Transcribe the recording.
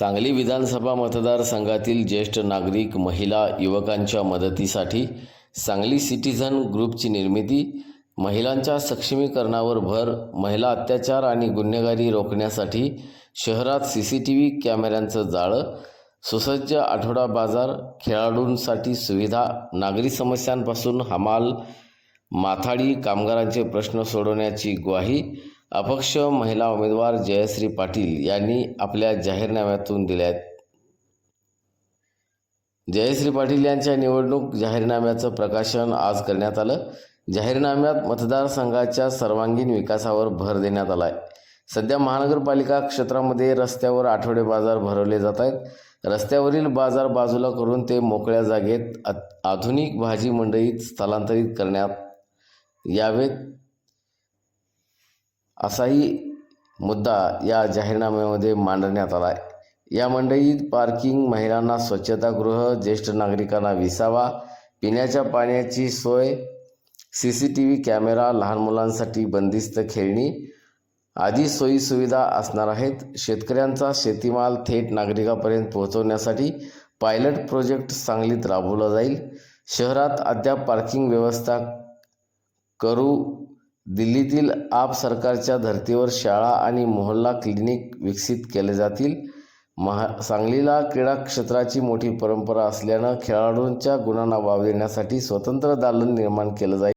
सांगली विधानसभा मतदारसंघातील ज्येष्ठ नागरिक महिला युवकांच्या मदतीसाठी सांगली सिटीझन ग्रुपची निर्मिती महिलांच्या सक्षमीकरणावर भर महिला अत्याचार आणि गुन्हेगारी रोखण्यासाठी शहरात सी सी टी व्ही कॅमेऱ्यांचं जाळं सुसज्ज आठवडा बाजार खेळाडूंसाठी सुविधा नागरी समस्यांपासून हमाल माथाडी कामगारांचे प्रश्न सोडवण्याची ग्वाही अपक्ष महिला उमेदवार जयश्री पाटील यांनी आपल्या जाहीरनाम्यातून दिल्या जयश्री पाटील यांच्या निवडणूक जाहीरनाम्याचं प्रकाशन आज करण्यात आलं. जाहीरनाम्यात मतदारसंघाच्या सर्वांगीण विकासावर भर देण्यात आला आहे सध्या महानगरपालिका क्षेत्रामध्ये रस्त्यावर आठवडे बाजार भरवले जात आहेत. रस्त्यावरील बाजार बाजूला करून ते मोकळ्या जागेत आ- आधुनिक भाजी मंडईत स्थलांतरित करण्यात यावेत. असाही मुद्दा या जाहीरनाम्यामध्ये मांडण्यात आला आहे या मंडईत पार्किंग महिलांना स्वच्छतागृह ज्येष्ठ नागरिकांना विसावा पिण्याच्या पाण्याची सोय C C T V camera लहान मुलांसाठी बंदिस्त खेळणी आदी सोयीसुविधा असणार आहेत. शेतकऱ्यांचा शेतीमाल थेट नागरिकापर्यंत पोहोचवण्यासाठी पायलट प्रोजेक्ट सांगलीत राबवला जाईल. शहरात अद्याप पार्किंग व्यवस्था करू दिल्लीतील आप सरकारच्या धर्तीवर शाळा आणि मोहल्ला क्लिनिक विकसित केले जातील. महा सांगलीला क्रीडा क्षेत्राची मोठी परंपरा असल्यानं खेळाडूंच्या गुणांना वाव देण्यासाठी स्वतंत्र दालन निर्माण केलं जाईल.